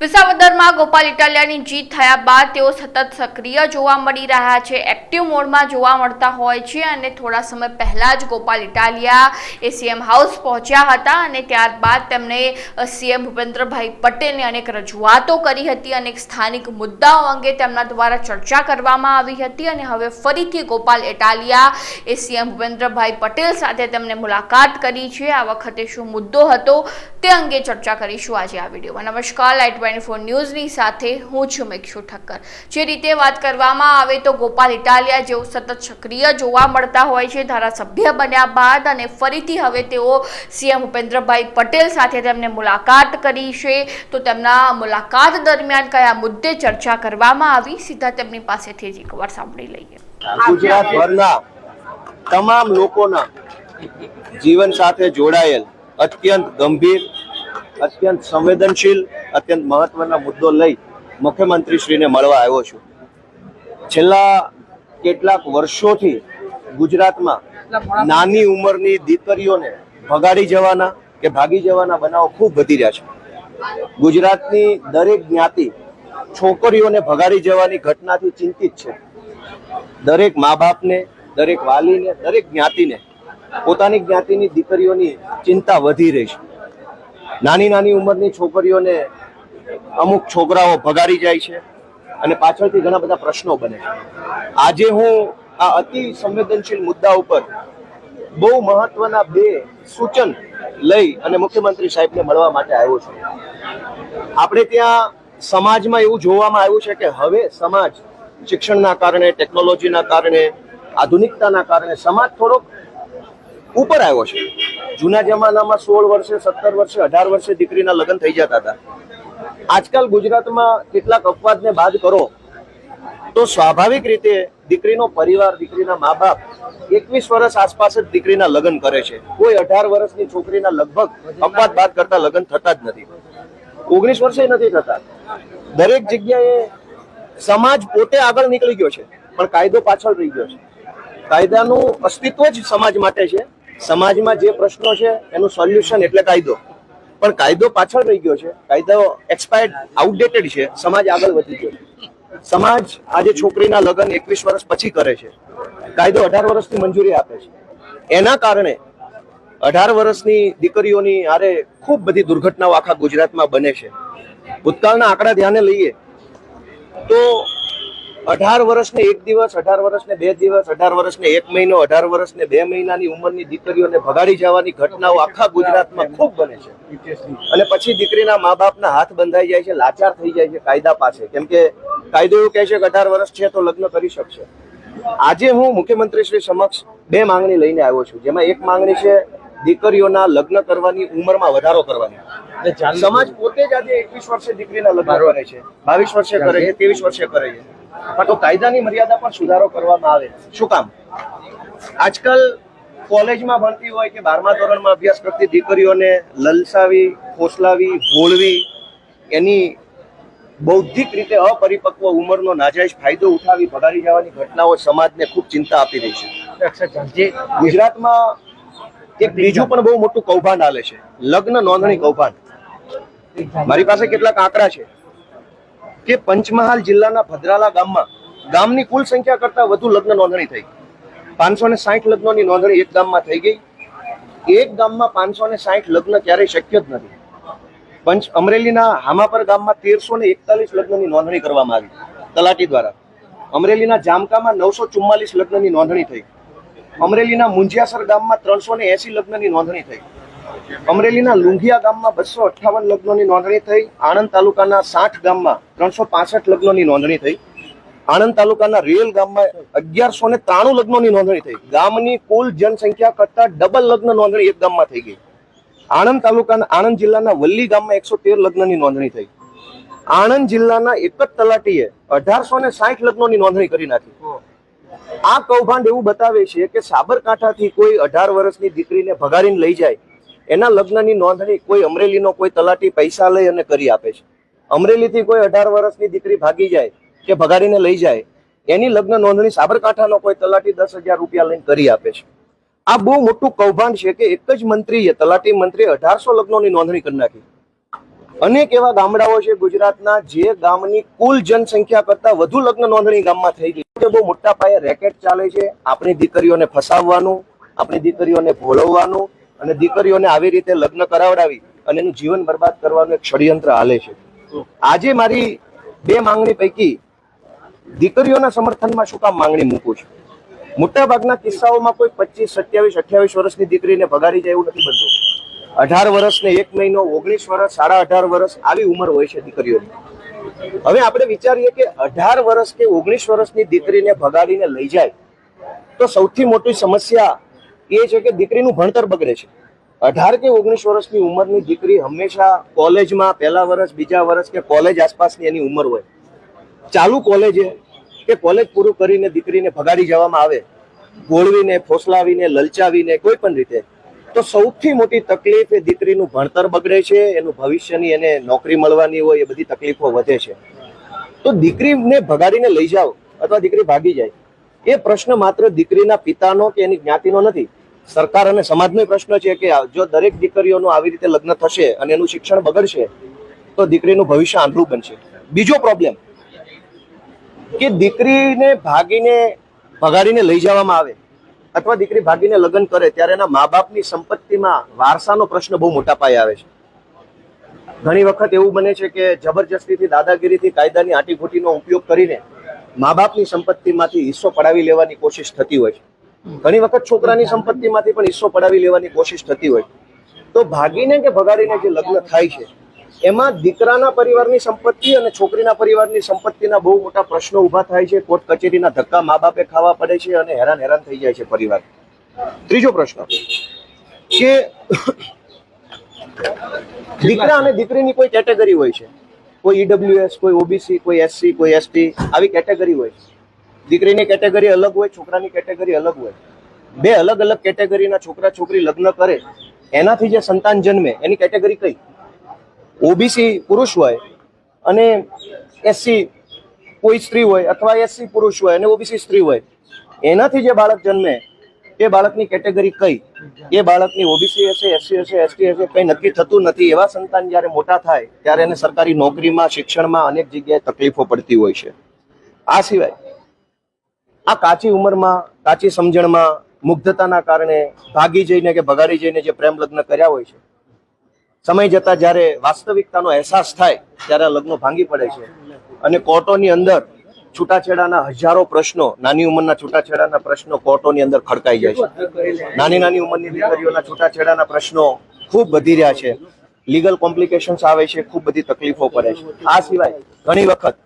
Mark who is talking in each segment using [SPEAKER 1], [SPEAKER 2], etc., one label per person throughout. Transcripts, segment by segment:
[SPEAKER 1] વિસાવદરમાં ગોપાલ ઇટાલિયાની જીત થયા બાદ તેઓ સતત સક્રિય જોવા મળી રહ્યા છે. એક્ટિવ મોડમાં જોવા મળતા હોય છે અને થોડા સમય પહેલાં જ ગોપાલ ઇટાલિયા એ સીએમ હાઉસ પહોંચ્યા હતા અને ત્યારબાદ તેમણે સીએમ ભૂપેન્દ્રભાઈ પટેલને અનેક રજૂઆતો કરી હતી અનેક સ્થાનિક મુદ્દાઓ અંગે તેમના દ્વારા ચર્ચા કરવામાં આવી હતી અને હવે ફરીથી ગોપાલ ઇટાલિયા એ સીએમ ભૂપેન્દ્રભાઈ પટેલ સાથે તેમને મુલાકાત કરી છે. આ વખતે શું મુદ્દો હતો તે અંગે ચર્ચા કરીશું આજે આ વિડીયોમાં. નમસ્કાર લાઈટ ટ્વેન્ટી ફોર ન્યૂઝની સાથે હું છું મેક્ષુ ઠક્કર. જે રીતે વાત કરવામાં આવે તો ગોપાલ ઇટાલિયા જેઓ સતત સક્રિય જોવા મળતા હોય છે, ધારાસભ્ય બન્યા બાદ અને ફરીથી હવે તેઓ સીએમ ભૂપેન્દ્રભાઈ પટેલ સાથે તેમને મુલાકાત કરી છે. તો તેમના મુલાકાત દરમિયાન કયા મુદ્દે ચર્ચા કરવામાં આવી, સીધા તેમની પાસેથી જ એકવાર સાંભળી લઈએ.
[SPEAKER 2] ગુજરાતભરના તમામ લોકોના જીવન સાથે જોડાયેલ અત્યંત ગંભીર અત્યંત સંવેદનશીલ, અત્યંત મહત્વના મુદ્દો લઈ મુખ્યમંત્રીશ્રીને મળવા આવ્યો છું. છેલ્લા કેટલાક વર્ષોથી ગુજરાતમાં નાની ઉંમરની દીકરીઓને ભગાડી જવાના કે ભાગી જવાના બનાવો ખૂબ વધી રહ્યા છે. ગુજરાતની દરેક જ્ઞાતિ છોકરીઓને ભગાડી જવાની ઘટનાથી ચિંતિત છે. દરેક મા બાપને, દરેક વાલીને, દરેક જ્ઞાતિને, પોતાની જ્ઞાતિની દીકરીઓની ચિંતા વધી રહી છે. નાની નાની ઉંમરની છોકરીઓને અમુક છોકરાઓ ભગાડી જાય છે અને પાછળથી ઘણા બધા પ્રશ્નો બને છે. આજે હું આ અતિ સંવેદનશીલ મુદ્દા ઉપર બહુ મહત્વના બે સૂચન લઈ અને મુખ્યમંત્રી સાહેબને મળવા માટે આવ્યો છું. આપણે ત્યાં સમાજમાં એવું જોવામાં આવ્યું છે કે હવે સમાજ શિક્ષણના કારણે, ટેકનોલોજીના કારણે, આધુનિકતાના કારણે સમાજ થોડોક ઉપર આવ્યો છે. જૂના જમાનામાં સોળ વર્ષે, સત્તર વર્ષે, અઢાર વર્ષે દીકરીના લગ્ન થઈ જતા હતા. આજકાલ ગુજરાતમાં કેટલાક અપવાદને બાદ કરો, તો સ્વાભાવિક રીતે દીકરીનો પરિવાર, દીકરીના મા બાપ એકવીસ વર્ષ આસપાસ જ દીકરીના લગ્ન કરે છે. કોઈ અઢાર વર્ષની છોકરીના લગભગ અપવાદ બાદ કરતા લગ્ન થતા જ નથી. ઓગણીસ વર્ષે નથી થતા. દરેક જગ્યાએ સમાજ પોતે આગળ નીકળી ગયો છે, પણ કાયદો પાછળ રહી ગયો છે. કાયદાનું અસ્તિત્વ જ સમાજ માટે છે. સમાજમાં જે પ્રશ્નો છે, એનું સોલ્યુશન એટલે કાયદો. પણ કાયદો પાછળ રહી ગયો છે. કાયદો એક્સપાયર્ડ આઉટડેટેડ છે. સમાજ આગળ વધી ગયો છે. સમાજ આજે છોકરીના લગ્ન એકવીસ વર્ષ પછી કરે છે. કાયદો અઢાર વર્ષની મંજૂરી આપે છે. એના કારણે અઢાર વર્ષની દીકરીઓની આરે ખૂબ બધી દુર્ઘટનાઓ આખા ગુજરાતમાં બને છે. ભૂતકાળના આંકડા ધ્યાને લઈએ તો અઢાર વર્ષને એક દિવસ અઢાર વર્ષને બે દિવસ અઢાર વર્ષને એક મહિનો અઢાર વર્ષને બે મહિનાની ઉંમરની દીકરીઓને ભગાડી જવાની ઘટનાઓ આખા ગુજરાતમાં ખૂબ બને છે. અને પછી દીકરીના મા બાપના હાથ બંધાઈ જાય છે લાચાર થઈ જાય છે કાયદા પાસે. કેમ કે કાયદો એવું કહે છે કે અઢાર વર્ષ છે તો લગ્ન કરી શકશે. આજે હું મુખ્યમંત્રી શ્રી સમક્ષ બે માંગણી લઈને આવ્યો છું જેમાં એક માંગણી છે દીકરીઓના લગ્ન કરવાની ઉંમરમાં વધારો કરવાની. સમાજ પોતે જ આજે એકવીસ વર્ષે દીકરીના લગ્ન કરે છે બાવીસ વર્ષે કરે છે ત્રેવીસ વર્ષે કરે છે. તો કાયદાની મર્યાદા પર સુધારો કરવામાં આવે. શું કામ? આજકાલ કોલેજમાં ભણતી હોય કે બારમા ધોરણમાં અભ્યાસ કરતી દીકરીઓને લલસાવી ખોસલાવી ભોળવી એની બૌદ્ધિક રીતે અપરિપક્વ ઉંમરનો નાજાયજ ફાયદો ઉઠાવી ભગાડી જવાની ઘટનાઓ સમાજને ખૂબ ચિંતા આપી રહી છે. જે ગુજરાતમાં એક બીજું પણ બહુ મોટું કૌભાંડ હાલે છે. લગ્ન નોંધણી કૌભાંડ. મારી પાસે કેટલાક આંકડા છે. કે પંચમહાલ જિલ્લાના ભદ્રાલા ગામમાં ગામની કુલ સંખ્યા કરતા વધુ લગ્ન નોંધણી થઈ. પાંચસો ને સાઠ લગ્નોની નોંધણી એક ગામમાં થઈ ગઈ. એક ગામમાં પાંચસો ને સાઠ લગ્ન ક્યારેય શક્ય જ નથી. પંચ અમરેલીના હામાપર ગામમાં તેરસો ને એકતાલીસ લગ્નની નોંધણી કરવામાં આવી. તલાટી દ્વારા. અમરેલીના જામકામાં નવસો ચુમ્માલીસ લગ્નની નોંધણી થઈ. અમરેલીના મુંજિયાસર ગામમાં ત્રણસો ને એસી લગ્નની નોંધણી થઈ. અમરેલીના લુંઘિયા ગામમાં બસો અઠ્ઠાવન લગ્નોની નોંધણી થઈ. આણંદ તાલુકાના સાઠ ગામમાં ત્રણસો પાસઠ લગ્નોની નોંધણી થઈ. આણંદ તાલુકાના રેલ ગામમાં અગિયારસો ને ત્રાણું લગ્નોની નોંધણી થઈ. ગામની કુલ જનસંખ્યા કરતા ડબલ લગ્ન નોંધણી એક ગામમાં થઈ ગઈ. આણંદ તાલુકાના, આણંદ જિલ્લાના વલ્લી ગામમાં એકસો તેર લગ્નની નોંધણી થઈ. આણંદ જિલ્લાના એક જ તલાટીએ અઢારસો ને સાઠ લગ્નોની નોંધણી કરી નાખી. આ કૌભાંડ એવું બતાવે છે કે સાબરકાંઠાથી કોઈ અઢાર વર્ષની દીકરીને ભગાડીને લઈ જાય એના લગ્નની નોંધણી કોઈ અમરેલીનો કોઈ તલાટી પૈસા લઈ અને કરી આપે છે. અમરેલીથી કોઈ અઢાર વર્ષની દીકરી ભાગી જાય કે ભગાડીને લઈ જાય, એની લગ્ન નોંધણી સાબરકાંઠાનો કોઈ તલાટી દસ હજાર રૂપિયા લઈને કરી આપે છે. આ બહુ મોટું કૌભાંડ છે કે એક જ મંત્રીએ, તલાટી મંત્રીએ અઢારસો લગ્નોની નોંધણી કરી નાખી. અનેક એવા ગામડાઓ છે ગુજરાતના જે ગામની કુલ જનસંખ્યા કરતા વધુ લગ્ન નોંધણી ગામમાં થઈ ગઈ. બહુ મોટા પાયે રેકેટ ચાલે છે, આપણી દીકરીઓને ફસાવવાનું, આપણી દીકરીઓને ભોળવવાનું અને દીકરીઓને આવી રીતે લગ્ન કરાવડાવી અને એનું જીવન બરબાદ કરવાનું એક ષડયંત્ર હાલે છે. આજે મારી બે માંગણી પૈકી દીકરીઓના સમર્થનમાં શું કામ માંગણી મૂકું છું? મોટાભાગના કિસ્સાઓમાં કોઈ પચીસ, સત્યાવીસ, અઠ્યાવીસ વર્ષની દીકરીને ભગાડી જાય એવું નથી બનતું. અઢાર વર્ષ ને એક મહિનો, ઓગણીસ વર્ષ, સાડા અઢાર વર્ષ આવી ઉંમર હોય છે દીકરીઓની. હવે આપણે વિચારીએ કે અઢાર વર્ષ કે ઓગણીસ વર્ષની દીકરીને ભગાડીને લઈ જાય તો સૌથી મોટી સમસ્યા એ છે કે દીકરીનું ભણતર બગડે છે. અઢાર કે ઓગણીસ વર્ષની ઉંમરની દીકરી હંમેશા કોલેજમાં પહેલા વર્ષ, બીજા વર્ષ કે કોલેજ આસપાસની એની ઉંમર હોય. ચાલુ કોલેજે કે કોલેજ પૂરું કરીને દીકરીને ભગાડી જવામાં આવે, ગોળવીને, ફોસલાવીને, લલચાવીને, કોઈ પણ રીતે, તો સૌથી મોટી તકલીફ એ દીકરીનું ભણતર બગડે છે, એનું ભવિષ્યની એને નોકરી મળવાની હોય, એ બધી તકલીફો વધે છે. તો દીકરીને ભગાડીને લઈ જાઓ, અથવા દીકરી ભાગી જાય, એ પ્રશ્ન માત્ર દીકરીના પિતાનો કે એની જ્ઞાતિનો નથી. સરકાર અને સમાજનો પ્રશ્ન છે કે જો દરેક દીકરીઓનું આવી રીતે લગ્ન થશે અને એનું શિક્ષણ બગડશે, તો દીકરીનું ભવિષ્ય આંધળું બનશે. બીજો પ્રોબ્લેમ કે દીકરીને ભાગીને ભગાડીને લઈ જવામાં આવે અથવા દીકરી ભાગીને લગ્ન કરે ત્યારે એના મા બાપની સંપત્તિમાં વારસાનો પ્રશ્ન બહુ મોટા પાયે આવે છે. ઘણી વખત એવું બને છે કે જબરજસ્તીથી, દાદાગીરીથી, કાયદાની આટીઘૂટીનો ઉપયોગ કરીને મા બાપની સંપત્તિમાંથી હિસ્સો પડાવી લેવાની કોશિશ થતી હોય છે. ઘણી વખત છોકરાની સંપત્તિમાંથી પણ હિસ્સો પડાવી લેવાની કોશિશ થતી હોય. તો ભાગીને કે ભગાડીને જે લગ્ન થાય છે, એમાં દીકરાના પરિવારની સંપત્તિ અને છોકરીના પરિવારની સંપત્તિના બહુ મોટા પ્રશ્નો ઊભા થાય છે. કોર્ટ કચેરીના ધક્કા મા બાપે ખાવા પડે છે અને હેરાન હેરાન થઈ જાય છે પરિવાર. ત્રીજો પ્રશ્ન, કે દીકરા અને દીકરીની કોઈ કેટેગરી હોય છે. કોઈ ઈડબ્લ્યુએસ કોઈ ઓબીસી કોઈ એસસી કોઈ એસટી આવી કેટેગરી હોય છે. દીકરીની કેટેગરી અલગ હોય, છોકરાની કેટેગરી અલગ હોય. બે અલગ અલગ કેટેગરીના છોકરા છોકરી લગ્ન કરે, એનાથી જે સંતાન જન્મે, એની કેટેગરી કઈ? ઓબીસી પુરુષ હોય અને એસસી કોઈ સ્ત્રી હોય અથવા એસસી પુરુષ હોય અને ઓબીસી સ્ત્રી હોય, એનાથી જે બાળક જન્મે, એ બાળકની કેટેગરી કઈ? એ બાળકની ઓબીસી હશે એસસી હશે એસટી હશે, કઈ નક્કી થતું નથી. એવા સંતાન જ્યારે મોટા થાય, ત્યારે એને સરકારી નોકરીમાં, શિક્ષણમાં અનેક જગ્યાએ તકલીફો પડતી હોય છે. આ સિવાય આ કાચી ઉંમરમાં, કાચી સમજણમાં, મુગ્ધતાના કારણે ભાગી જઈને કે ભગાડી જઈને જે પ્રેમ લગ્ન કર્યા હોય છે, સમય જતા જ્યારે વાસ્તવિકતાનો અહેસાસ થાય, ત્યારે આ લગ્નો ભાંગી પડે છે. અને કોર્ટોની અંદર છૂટાછેડાના હજારો પ્રશ્નો, નાની ઉંમરના છૂટાછેડાના પ્રશ્નો કોર્ટોની અંદર ખડકાઈ જાય છે. નાની નાની ઉંમરની દીકરીઓના છૂટાછેડાના પ્રશ્નો ખૂબ વધી રહ્યા છે. લીગલ કોમ્પ્લિકેશન્સ આવે છે, ખૂબ બધી તકલીફો પડે છે. આ સિવાય ઘણી વખત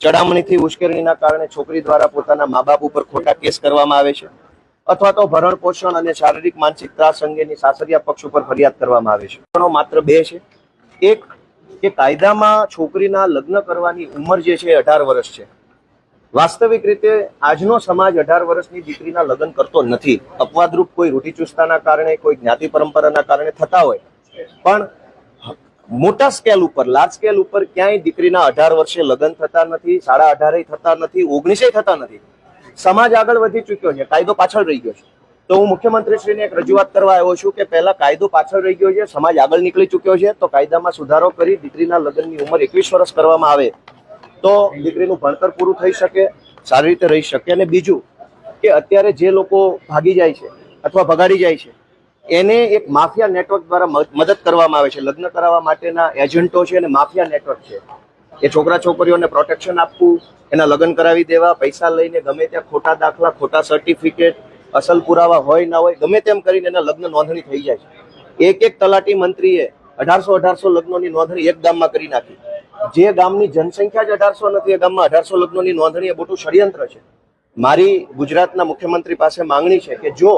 [SPEAKER 2] ચડામણીથી ઉશ્કેરણીના કારણે છોકરી દ્વારા પોતાના મા બાપ ઉપર ખોટા કેસ કરવામાં આવે છે અથવા તો ભરણ પોષણ અને શારીરિક માનસિક ત્રાસ અંગેની સાસરિયા પક્ષ ઉપર ફરિયાદ કરવામાં આવે છે. માત્ર બે છે. એક કે કાયદામાં છોકરીના લગ્ન કરવાની ઉંમર જે છે અઢાર વર્ષ છે. વાસ્તવિક રીતે આજનો સમાજ અઢાર વર્ષની દીકરીના લગ્ન કરતો નથી. અપવાદરૂપ કોઈ રૂઢિચુસ્તતાના કારણે, કોઈ જ્ઞાતિ પરંપરાના કારણે થતા હોય. પણ મોટા સ્કેલ ઉપર લાર્જ સ્કેલ ઉપર ક્યાંય દીકરીના અઢાર વર્ષે લગ્ન થતા નથી, સાડા અઢારે થતા નથી, ઓગણીસે થતા નથી. સમાજ આગળ વધી ચૂક્યો છે, કાયદો પાછળ રહી ગયો છે. તો હું મુખ્યમંત્રીશ્રીને એક રજૂઆત કરવા આવ્યો છું કે પહેલા કાયદો પાછળ રહી ગયો છે, સમાજ આગળ નીકળી ચૂક્યો છે, તો કાયદામાં સુધારો કરી દીકરીના લગ્નની ઉંમર એકવીસ વર્ષ કરવામાં આવે, તો દીકરીનું ભણતર પૂરું થઈ શકે, સારી રીતે રહી શકે. અને બીજું કે અત્યારે જે લોકો ભાગી જાય છે અથવા ભગાડી જાય છે એને એક માફિયા નેટવર્ક દ્વારા મદદ કરવામાં આવે છે. લગ્ન કરાવવા માટેના એજન્ટો છે અને માફિયા નેટવર્ક છે. એ છોકરા છોકરીઓને પ્રોટેક્શન આપવું, એના લગ્ન કરાવી દેવા, પૈસા લઈને ગમે ત્યાં ખોટા દાખલા, ખોટા સર્ટિફિકેટ અસલ પુરાવા હોય ના હોય, ગમે તેમ કરીને એના લગ્ન નોંધણી થઈ જાય છે. એક એક તલાટી મંત્રીએ અઢારસો અઢારસો લગ્નોની નોંધણી એક ગામમાં કરી નાખી. જે ગામની જનસંખ્યા જ અઢારસો નથી, એ ગામમાં અઢારસો લગ્નોની નોંધણી એ મોટું ષડયંત્ર છે. મારી ગુજરાતના મુખ્યમંત્રી પાસે માંગણી છે કે જો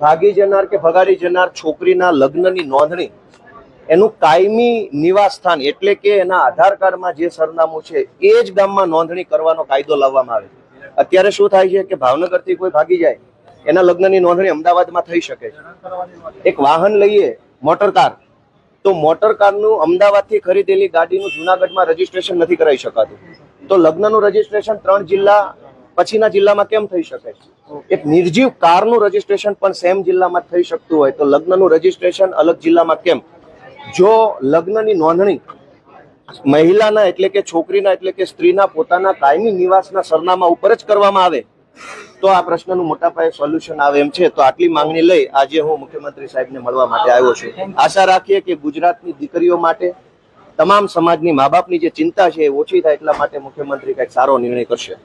[SPEAKER 2] ભાગી જનાર કે ભગાડી જનાર છોકરીના લગ્નની નોંધણી, એનું કાયમી નિવાસ સ્થાન એટલે કે એના આધાર કાર્ડમાં જે સરનામું છે, એ જ ગામમાં નોંધણી કરવાનો કાયદો લાવવામાં આવે અત્યારે શું થાય છે કે ભાવનગરથી કોઈ ભાગી જાય, એના લગ્નની નોંધણી અમદાવાદમાં થઈ શકે છે. એક વાહન લઈએ, મોટર કાર, તો મોટર કારનું અમદાવાદથી ખરીદેલી ગાડીનું જુનાગઢમાં રજીસ્ટ્રેશન નથી કરાવી શકાતું. તો લગ્નનું રજીસ્ટ્રેશન ત્રણ જિલ્લા પછીના જિલ્લામાં કેમ થઈ શકે એક નિર્જીવ કારનું રજીસ્ટ્રેશન પણ સેમ જિલ્લામાં થઈ શકતું હોય તો લગ્નનું રજીસ્ટ્રેશન અલગ જિલ્લામાં કેમ? જો લગ્નની નોંધણી મહિલાના એટલે કે છોકરીના એટલે કે સ્ત્રીના પોતાના કાયમી નિવાસના સરનામા ઉપર જ કરવામાં આવે તો આ પ્રશ્નનું મોટા પાયે સોલ્યુશન આવે એમ છે. તો આટલી માંગણી લઈ આજે હું મુખ્યમંત્રી સાહેબને મળવા માટે આવ્યો છું. આશા રાખીએ કે ગુજરાતની દીકરીઓ માટે તમામ સમાજની મા બાપની જે ચિંતા છે એ ઓછી થાય એટલા માટે મુખ્યમંત્રી કંઈક સારો નિર્ણય કરશે.